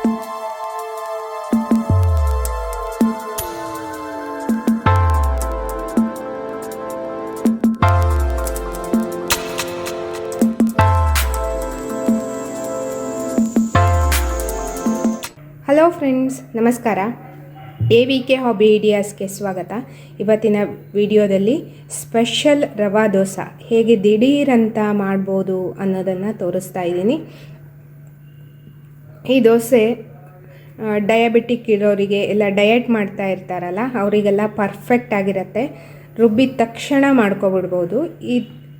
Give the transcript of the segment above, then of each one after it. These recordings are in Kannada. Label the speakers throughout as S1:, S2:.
S1: ಹಲೋ ಫ್ರೆಂಡ್ಸ್ ನಮಸ್ಕಾರ. ಎ ವಿ ಕೆ ಹಾಬಿ ಐಡಿಯಾಸ್ಗೆ ಸ್ವಾಗತ. ಇವತ್ತಿನ ವಿಡಿಯೋದಲ್ಲಿ ಸ್ಪೆಷಲ್ ರವಾ ದೋಸೆ ಹೇಗೆ ದಿಢೀರಂತ ಮಾಡ್ಬೋದು ಅನ್ನೋದನ್ನು ತೋರಿಸ್ತಾ ಇದ್ದೀನಿ. ಈ ದೋಸೆ ಡಯಾಬಿಟಿಕ್ ಇರೋರಿಗೆ ಎಲ್ಲ ಡಯಟ್ ಮಾಡ್ತಾ ಇರ್ತಾರಲ್ಲ, ಅವರಿಗೆಲ್ಲ ಪರ್ಫೆಕ್ಟ್ ಆಗಿರುತ್ತೆ. ರುಬ್ಬಿದ ತಕ್ಷಣ ಮಾಡ್ಕೊಬಿಡ್ಬೋದು. ಈ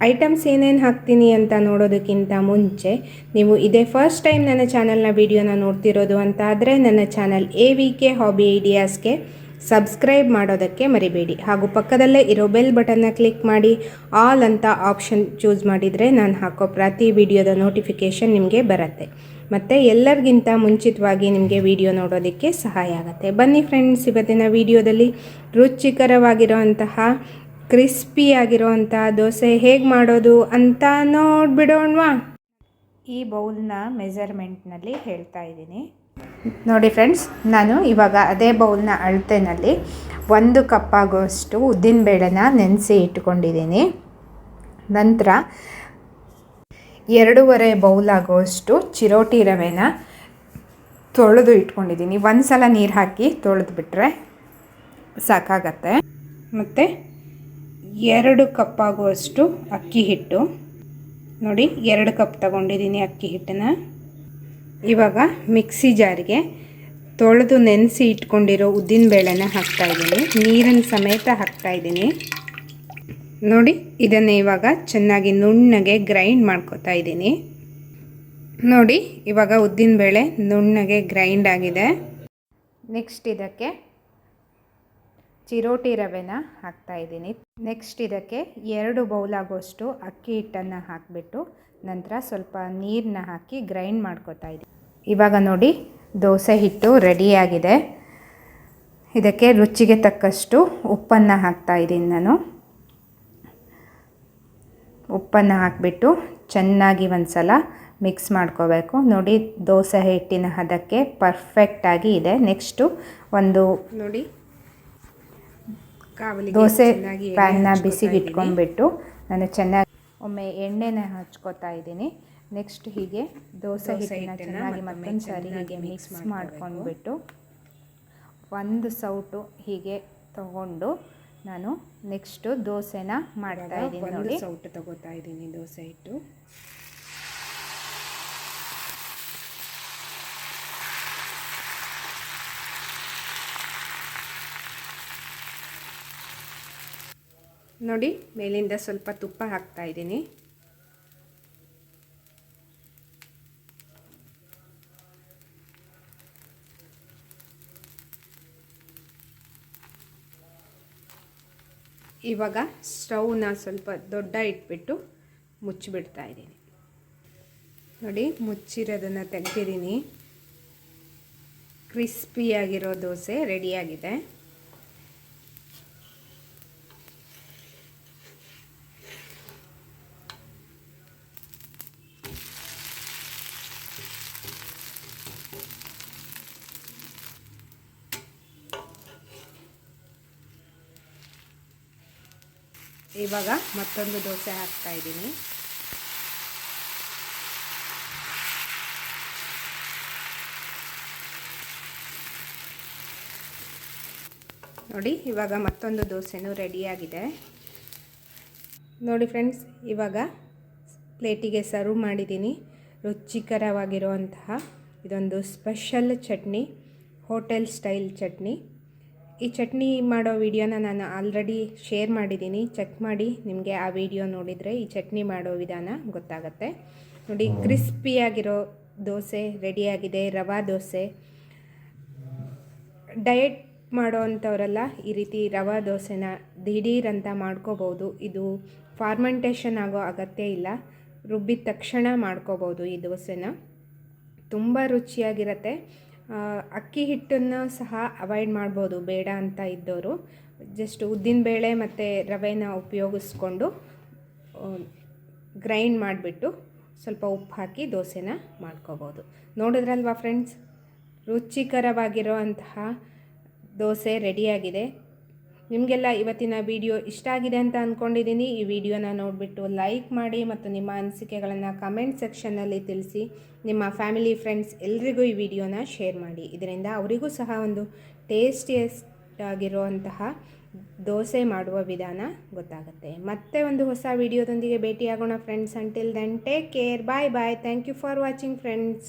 S1: ಐಟಮ್ಸ್ ಏನೇನು ಹಾಕ್ತೀನಿ ಅಂತ ನೋಡೋದಕ್ಕಿಂತ ಮುಂಚೆ, ನೀವು ಇದೇ ಫಸ್ಟ್ ಟೈಮ್ ನನ್ನ ಚಾನಲ್ನ ವೀಡಿಯೋನ ನೋಡ್ತಿರೋದು ಅಂತ ಆದರೆ ನನ್ನ channel A V K hobby ಐಡಿಯಾಸ್ಗೆ subscribe ಮಾಡೋದಕ್ಕೆ ಮರಿಬೇಡಿ. ಹಾಗೂ ಪಕ್ಕದಲ್ಲೇ ಇರೋ ಬೆಲ್ ಬಟನ್ನ ಕ್ಲಿಕ್ ಮಾಡಿ. ಆಲ್ ಅಂತ ಆಪ್ಷನ್ ಚೂಸ್ ಮಾಡಿದರೆ ನಾನು ಹಾಕೋ ಪ್ರತಿ ವಿಡಿಯೋದ ನೋಟಿಫಿಕೇಷನ್ ನಿಮಗೆ ಬರುತ್ತೆ. ಮತ್ತು ಎಲ್ಲರಿಗಿಂತ ಮುಂಚಿತವಾಗಿ ನಿಮಗೆ ವಿಡಿಯೋ ನೋಡೋದಕ್ಕೆ ಸಹಾಯ ಆಗುತ್ತೆ. ಬನ್ನಿ ಫ್ರೆಂಡ್ಸ್, ಇವತ್ತಿನ ವಿಡಿಯೋದಲ್ಲಿ ರುಚಿಕರವಾಗಿರೋಂತಹ ಕ್ರಿಸ್ಪಿಯಾಗಿರೋವಂಥ ದೋಸೆ ಹೇಗೆ ಮಾಡೋದು ಅಂತ ನೋಡಿಬಿಡೋಣವಾ? ಈ ಬೌಲ್ನ ಮೆಜರ್ಮೆಂಟ್ನಲ್ಲಿ ಹೇಳ್ತಾ ಇದ್ದೀನಿ. ನೋಡಿ ಫ್ರೆಂಡ್ಸ್, ನಾನು ಇವಾಗ ಅದೇ ಬೌಲ್ನ ಅಳತೆನಲ್ಲಿ ಒಂದು ಕಪ್ ಆಗೋಷ್ಟು ಉದ್ದಿನಬೇಳೆನ ನೆನೆಸಿ ಇಟ್ಕೊಂಡಿದ್ದೀನಿ. ನಂತರ ಎರಡೂವರೆ ಬೌಲ್ ಆಗೋಷ್ಟು ಚಿರೋಟಿ ರವೆನ ತೊಳೆದು ಇಟ್ಕೊಂಡಿದ್ದೀನಿ. ಒಂದು ಸಲ ನೀರು ಹಾಕಿ ತೊಳೆದು ಬಿಟ್ಟರೆ ಸಾಕಾಗತ್ತೆ. ಮತ್ತು ಎರಡು ಕಪ್ ಆಗುವಷ್ಟು ಅಕ್ಕಿ ಹಿಟ್ಟು. ನೋಡಿ, ಎರಡು ಕಪ್ ತಗೊಂಡಿದ್ದೀನಿ ಅಕ್ಕಿ ಹಿಟ್ಟನ್ನು. ಇವಾಗ ಮಿಕ್ಸಿ ಜಾರಿಗೆ ತೊಳೆದು ನೆನೆಸಿ ಇಟ್ಕೊಂಡಿರೋ ಉದ್ದಿನ ಬೇಳೆನ ಹಾಕ್ತಾಯಿದ್ದೀನಿ ನೀರನ್ನು ಸಮೇತ ಹಾಕ್ತಾಯಿದ್ದೀನಿ ನೋಡಿ, ಇದನ್ನು ಇವಾಗ ಚೆನ್ನಾಗಿ ನುಣ್ಣಗೆ ಗ್ರೈಂಡ್ ಮಾಡ್ಕೊತಾ ಇದ್ದೀನಿ. ನೋಡಿ, ಇವಾಗ ಉದ್ದಿನಬೇಳೆ ನುಣ್ಣಗೆ ಗ್ರೈಂಡ್ ಆಗಿದೆ. ನೆಕ್ಸ್ಟ್ ಇದಕ್ಕೆ ಚಿರೋಟಿ ರವೆನ ಹಾಕ್ತಾ ಇದ್ದೀನಿ. ನೆಕ್ಸ್ಟ್ ಇದಕ್ಕೆ ಎರಡು ಬೌಲ್ ಆಗೋಷ್ಟು ಅಕ್ಕಿ ಹಿಟ್ಟನ್ನು ಹಾಕಿಬಿಟ್ಟು ನಂತರ ಸ್ವಲ್ಪ ನೀರನ್ನ ಹಾಕಿ ಗ್ರೈಂಡ್ ಮಾಡ್ಕೊತಾ ಇದ್ದೀನಿ ಇವಾಗ ನೋಡಿ ದೋಸೆ ಹಿಟ್ಟು ರೆಡಿಯಾಗಿದೆ. ಇದಕ್ಕೆ ರುಚಿಗೆ ತಕ್ಕಷ್ಟು ಉಪ್ಪನ್ನು ಹಾಕ್ತಾ ಇದ್ದೀನಿ ನಾನು. ಉಪ್ಪನ್ನು ಹಾಕಿಬಿಟ್ಟು ಚೆನ್ನಾಗಿ ಒಂದು ಸಲ ಮಿಕ್ಸ್ ಮಾಡ್ಕೋಬೇಕು. ನೋಡಿ ದೋಸೆ ಹಿಟ್ಟಿನ ಹದಕ್ಕೆ ಪರ್ಫೆಕ್ಟಾಗಿ ಇದೆ. ನೆಕ್ಸ್ಟು ಒಂದು ನೋಡಿ ದೋಸೆ ಪ್ಯಾನ್ನ ಬಿಸಿಗೆ ಇಟ್ಕೊಂಡ್ಬಿಟ್ಟು ನಾನು ಚೆನ್ನಾಗಿ ಒಮ್ಮೆ ಎಣ್ಣೆನ ಹಚ್ಕೋತಾ ಇದ್ದೀನಿ. ನೆಕ್ಸ್ಟ್ ಹೀಗೆ ದೋಸೆ ಹಿಟ್ಟನ್ನ ಚೆನ್ನಾಗಿ ಮತ್ತೊಂದು ಸಾರಿ ಹೀಗೆ ಮಿಕ್ಸ್ ಮಾಡ್ಕೊಂಡ್ಬಿಟ್ಟು ಒಂದು ಸೌಟು ಹೀಗೆ ತಗೊಂಡು ನಾನು ನೆಕ್ಸ್ಟು ದೋಸೆನ ಮಾಡ್ತಾ ಇದ್ದೀನಿ ನೋಡಿ. ಸೌಟು ತಗೋತಾ ಇದ್ದೀನಿ ದೋಸೆ ಹಿಟ್ಟು. ನೋಡಿ, ಮೇಲಿಂದ ಸ್ವಲ್ಪ ತುಪ್ಪ ಹಾಕ್ತಾ ಇದ್ದೀನಿ. ಇವಾಗ ಸ್ಟವ್ನ ಸ್ವಲ್ಪ ದೊಡ್ಡ ಇಟ್ಬಿಟ್ಟು ಮುಚ್ಚಿಬಿಡ್ತಾ ಇದ್ದೀನಿ. ನೋಡಿ, ಮುಚ್ಚಿರೋದನ್ನು ತೆಗ್ದಿದ್ದೀನಿ. ಕ್ರಿಸ್ಪಿಯಾಗಿರೋ ದೋಸೆ ರೆಡಿಯಾಗಿದೆ. ಇವಾಗ ಮತ್ತೊಂದು ದೋಸೆ ಹಾಕ್ತಾ ಇದ್ದೀನಿ. ನೋಡಿ, ಇವಾಗ ಮತ್ತೊಂದು ದೋಸೆನೂ ರೆಡಿಯಾಗಿದೆ. ನೋಡಿ ಫ್ರೆಂಡ್ಸ್, ಇವಾಗ ಪ್ಲೇಟಿಗೆ ಸರ್ವ್ ಮಾಡಿದ್ದೀನಿ. ರುಚಿಕರವಾಗಿರುವಂತಹ ಇದೊಂದು special chutney, hotel style chutney. ಈ ಚಟ್ನಿ ಮಾಡೋ ವಿಡಿಯೋನ ನಾನು ಆಲ್ರೆಡಿ ಶೇರ್ ಮಾಡಿದ್ದೀನಿ. ಚೆಕ್ ಮಾಡಿ ನಿಮಗೆ ಆ ವಿಡಿಯೋ ನೋಡಿದರೆ ಈ ಚಟ್ನಿ ಮಾಡೋ ವಿಧಾನ ಗೊತ್ತಾಗತ್ತೆ. ನೋಡಿ ಕ್ರಿಸ್ಪಿಯಾಗಿರೋ ದೋಸೆ ರೆಡಿಯಾಗಿದೆ ರವಾ ದೋಸೆ. ಡಯಟ್ ಮಾಡೋ ಅಂಥವರೆಲ್ಲ ಈ ರೀತಿ ರವಾ ದೋಸೆನ ದಿಢೀರ್ ಅಂತ ಮಾಡ್ಕೋಬೋದು. ಇದು ಫಾರ್ಮೆಂಟೇಷನ್ ಆಗೋ ಅಗತ್ಯ ಇಲ್ಲ. ರುಬ್ಬಿದ ತಕ್ಷಣ ಮಾಡ್ಕೋಬೋದು ಈ ದೋಸೆನ. ತುಂಬ ರುಚಿಯಾಗಿರುತ್ತೆ. ಅಕ್ಕಿ ಹಿಟ್ಟನ್ನು ಸಹ ಅವಾಯ್ಡ್ ಮಾಡ್ಬೋದು, ಬೇಡ ಅಂತ ಇದ್ದವರು ಜಸ್ಟ್ ಉದ್ದಿನ ಬೇಳೆ ಮತ್ತು ರವೆನ ಉಪಯೋಗಿಸ್ಕೊಂಡು ಗ್ರೈಂಡ್ ಮಾಡಿಬಿಟ್ಟು ಸ್ವಲ್ಪ ಉಪ್ಪು ಹಾಕಿ ದೋಸೆನ ಮಾಡ್ಕೋಬೋದು. ನೋಡಿದ್ರಲ್ವಾ ಫ್ರೆಂಡ್ಸ್ ರುಚಿಕರವಾಗಿರೋ ಅಂತಹ ದೋಸೆ ರೆಡಿಯಾಗಿದೆ ನಿಮಗೆಲ್ಲ ಇವತ್ತಿನ ವಿಡಿಯೋ ಇಷ್ಟ ಆಗಿದೆ ಅಂತ ಅಂದ್ಕೊಂಡಿದ್ದೀನಿ ಈ ವಿಡಿಯೋನ ನೋಡಿಬಿಟ್ಟು ಲೈಕ್ ಮಾಡಿ ಮತ್ತು ನಿಮ್ಮ ಅನಿಸಿಕೆಗಳನ್ನು ಕಮೆಂಟ್ ಸೆಕ್ಷನ್ನಲ್ಲಿ ತಿಳಿಸಿ. ನಿಮ್ಮ ಫ್ಯಾಮಿಲಿ ಫ್ರೆಂಡ್ಸ್ ಎಲ್ರಿಗೂ ಈ ವಿಡಿಯೋನ ಶೇರ್ ಮಾಡಿ. ಇದರಿಂದ ಅವರಿಗೂ ಸಹ ಒಂದು ಟೇಸ್ಟಿಯಸ್ಟ್ ಆಗಿರುವಂತಹ ದೋಸೆ ಮಾಡುವ ವಿಧಾನ ಗೊತ್ತಾಗುತ್ತೆ. ಮತ್ತೆ ಒಂದು ಹೊಸ ವಿಡಿಯೋದೊಂದಿಗೆ ಭೇಟಿಯಾಗೋಣ friends until then take care bye bye thank you for watching friends